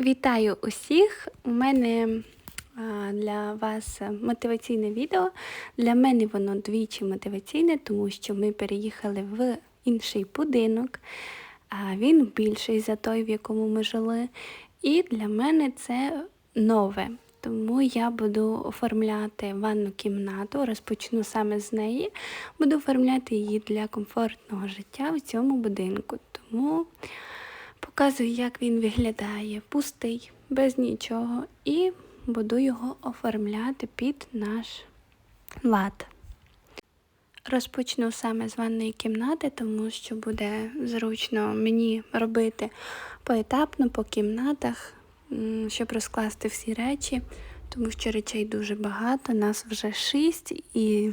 Вітаю усіх! У мене для вас мотиваційне відео. Для мене воно двічі мотиваційне, тому що ми переїхали в інший будинок, він більший за той, в якому ми жили. І для мене це нове. Тому я буду оформляти ванну кімнату, розпочну саме з неї. Буду оформляти її для комфортного життя в цьому будинку. Тому Показую, як він виглядає, пустий, без нічого, і буду його оформляти під наш лад. Розпочну саме з ванної кімнати, тому що буде зручно мені робити поетапно по кімнатах, щоб розкласти всі речі, тому що речей дуже багато, нас вже шість, і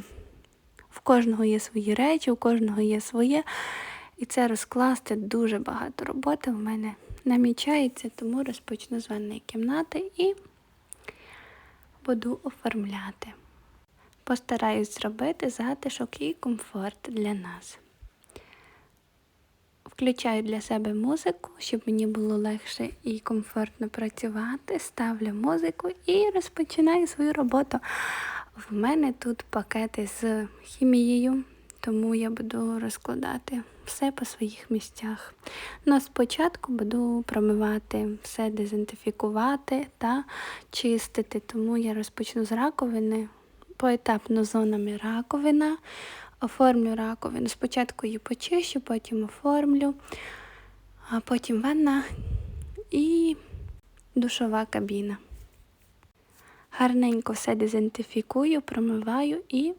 в кожного є свої речі, у кожного є своє. І це розкласти дуже багато роботи в мене намічається, тому розпочну з ванної кімнати і буду оформляти. Постараюсь зробити затишок і комфорт для нас. Включаю для себе музику, щоб мені було легше і комфортно працювати. Ставлю музику і розпочинаю свою роботу. В мене тут пакети з хімією, тому я буду розкладати все по своїх місцях. Ну, спочатку буду промивати все, дезінфікувати та чистити, тому я розпочну з раковини, поетапно зонами раковина, оформлю раковину. Спочатку її почищу, потім оформлю, а потім ванна і душова кабіна. Гарненько все дезінфікую, промиваю і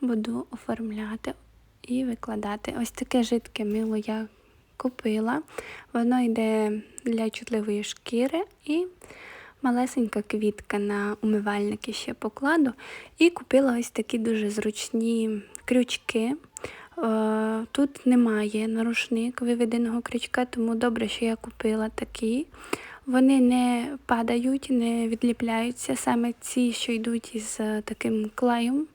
буду оформляти і викладати. Ось таке жидке мило я купила. Воно йде для чутливої шкіри і малесенька квітка на умивальники ще покладу. І купила ось такі дуже зручні крючки. Е, тут немає нарушник виведеного крючка, тому добре, що я купила такі. Вони не падають, не відліпляються, саме ці, що йдуть із таким клеєм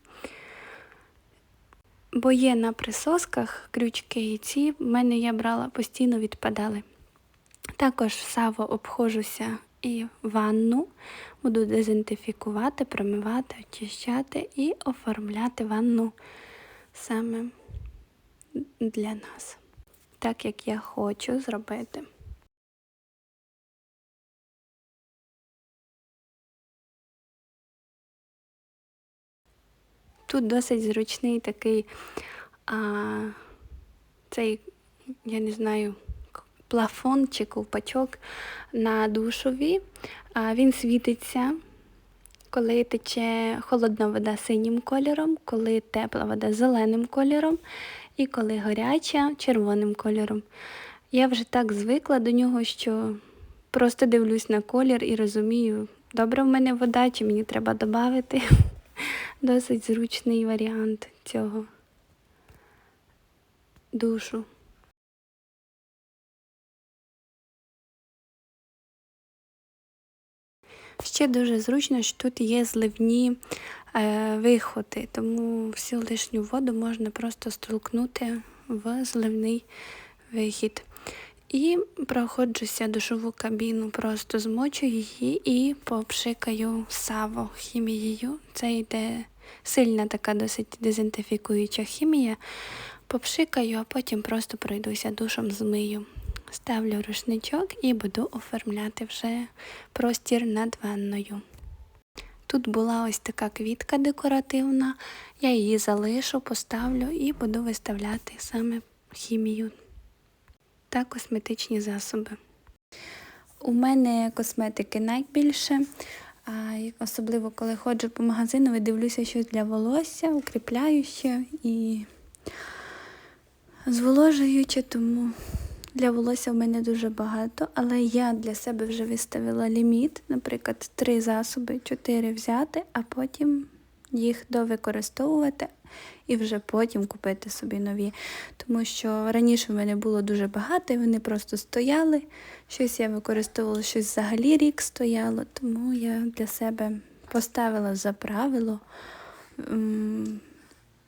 бо є на присосках крючки, і ці в мене я брала, постійно відпадали. Також саво обходжуся і ванну, буду дезінфікувати, промивати, очищати і оформляти ванну саме для нас, так як я хочу зробити. Тут досить зручний такий а, цей, я не знаю, плафон чи ковпачок на душові. А, Він світиться, коли тече холодна вода синім кольором, коли тепла вода зеленим кольором і коли гаряча червоним кольором. Я вже так звикла до нього, що просто дивлюсь на колір і розумію, добра в мене вода, чи мені треба додати. Досить зручний варіант цього душу. Ще дуже зручно, що тут є зливні е, виходи, тому всю лишню воду можна просто столкнути в зливний вихід. І проходжуся душову кабіну, просто змочу її і попшикаю саво хімією. Це йде сильна така досить дезінтифікуюча хімія. Попшикаю, а потім просто пройдуся душом змию. Ставлю рушничок і буду оформляти вже простір над ванною. Тут була ось така квітка декоративна, я її залишу, поставлю і буду виставляти саме хімію та косметичні засоби. У мене косметики найбільше, особливо коли ходжу по магазину, дивлюся щось для волосся, укріпляюче і зволожуюче, тому для волосся в мене дуже багато, але я для себе вже виставила ліміт, наприклад, три засоби, чотири взяти, а потім їх довикористовувати і вже потім купити собі нові. Тому що раніше в мене було дуже багато, і вони просто стояли. Щось я використовувала, щось взагалі рік стояло, тому я для себе поставила за правило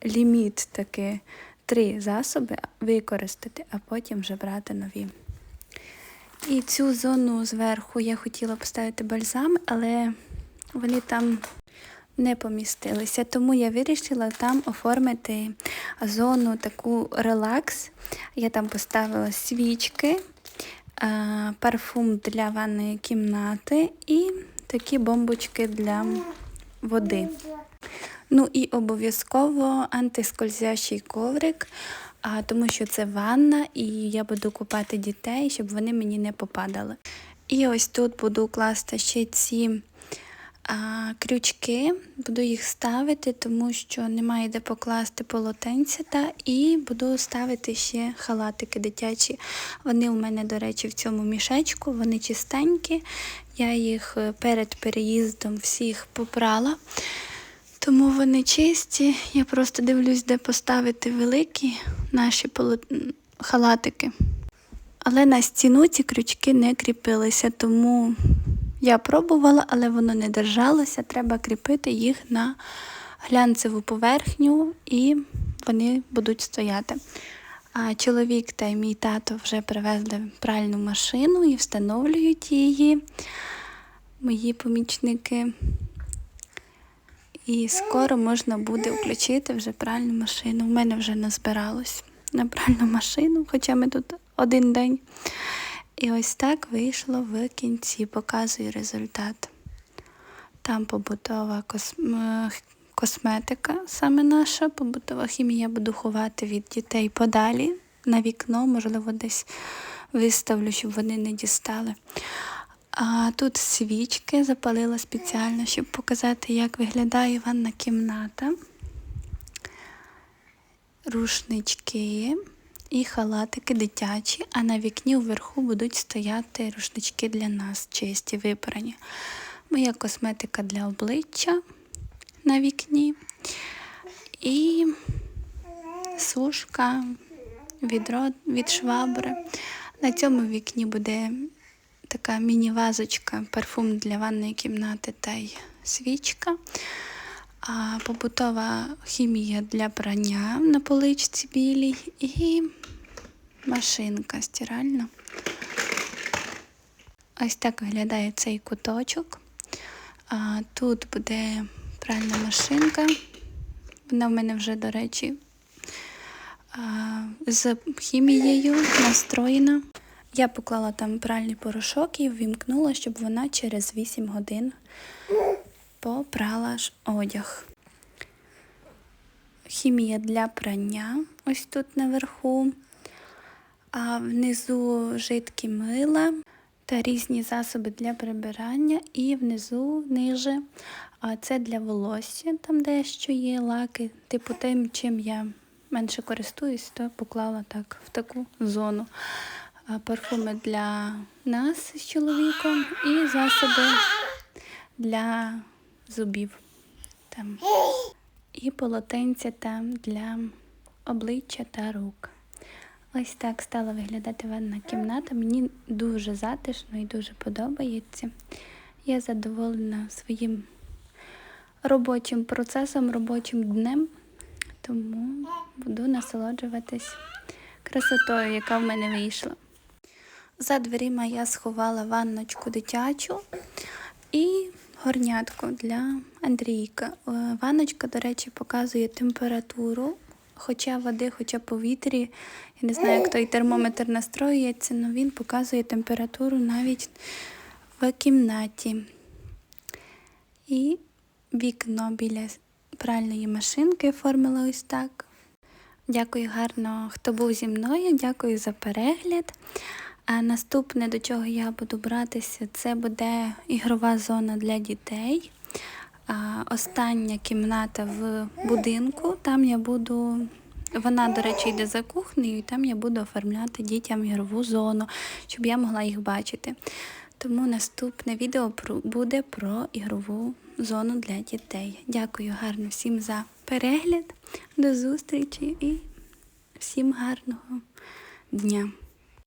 ліміт таки три засоби використати, а потім вже брати нові. І цю зону зверху я хотіла поставити бальзам, але вони там не помістилися. Тому я вирішила там оформити зону таку релакс. Я там поставила свічки, а, парфум для ванної кімнати і такі бомбочки для води. Ну і обов'язково антискользящий коврик, тому що це ванна, і я буду купати дітей, щоб вони мені не попадали. І ось тут буду класти ще ці а, крючки, буду їх ставити, тому що немає де покласти полотенця, та, і буду ставити ще халатики дитячі. Вони у мене, до речі, в цьому мішечку, вони чистенькі. Я їх е, перед переїздом всіх попрала. Тому вони чисті. Я просто дивлюсь, де поставити великі наші поло- халатики. Але на стіну ці крючки не кріпилися, тому я пробувала, але воно не держалося. Треба кріпити їх на глянцеву поверхню і вони будуть стояти. А чоловік та мій тато вже привезли пральну машину і встановлюють її. Мої помічники. І скоро можна буде включити вже пральну машину. У мене вже назбиралось на пральну машину, хоча ми тут один день. І ось так вийшло в кінці, показую результат. Там побутова косм... е, косметика, саме наша побутова хімія буду ховати від дітей подалі на вікно, можливо, десь виставлю, щоб вони не дістали. А тут свічки запалила спеціально, щоб показати, як виглядає ванна кімната. Рушнички і халатики дитячі, а на вікні вверху будуть стояти рушнички для нас, чисті, випрані. Моя косметика для обличчя на вікні. І сушка, відро від швабри. На цьому вікні буде така міні-вазочка, парфум для ванної кімнати та й свічка. А побутова хімія для прання на поличці білій і машинка стиральна. Ось так виглядає цей куточок. А, тут буде пральна машинка. Вона в мене вже, до речі, а, з хімією настроєна. Я поклала там пральний порошок і ввімкнула, щоб вона через 8 годин попрала ж одяг. Хімія для прання ось тут наверху, а внизу жидкі мила та різні засоби для прибирання, і внизу ниже, це для волосся, там дещо є лаки. Типу тим, чим я менше користуюсь, то поклала так в таку зону. Парфуми для нас з чоловіком і засоби для зубів. Там. І полотенця там для обличчя та рук. Ось так стала виглядати ванна кімната. Мені дуже затишно і дуже подобається. Я задоволена своїм робочим процесом, робочим днем, тому буду насолоджуватись красотою, яка в мене вийшла. За дверима я сховала ванночку дитячу і горнятку для Андрійка. Е, Ванночка, до речі, показує температуру, хоча води, хоча повітрі. Я не знаю, як той термометр настроюється, але він показує температуру навіть в кімнаті. І вікно біля пральної машинки оформила ось так. Дякую гарно, хто був зі мною. Дякую за перегляд. А наступне, до чого я буду братися, це буде ігрова зона для дітей. Остання кімната в будинку. Там я буду. Вона, до речі, йде за кухнею, і там я буду оформляти дітям ігрову зону, щоб я могла їх бачити. Тому наступне відео буде про ігрову зону для дітей. Дякую гарно всім за перегляд. До зустрічі і всім гарного дня.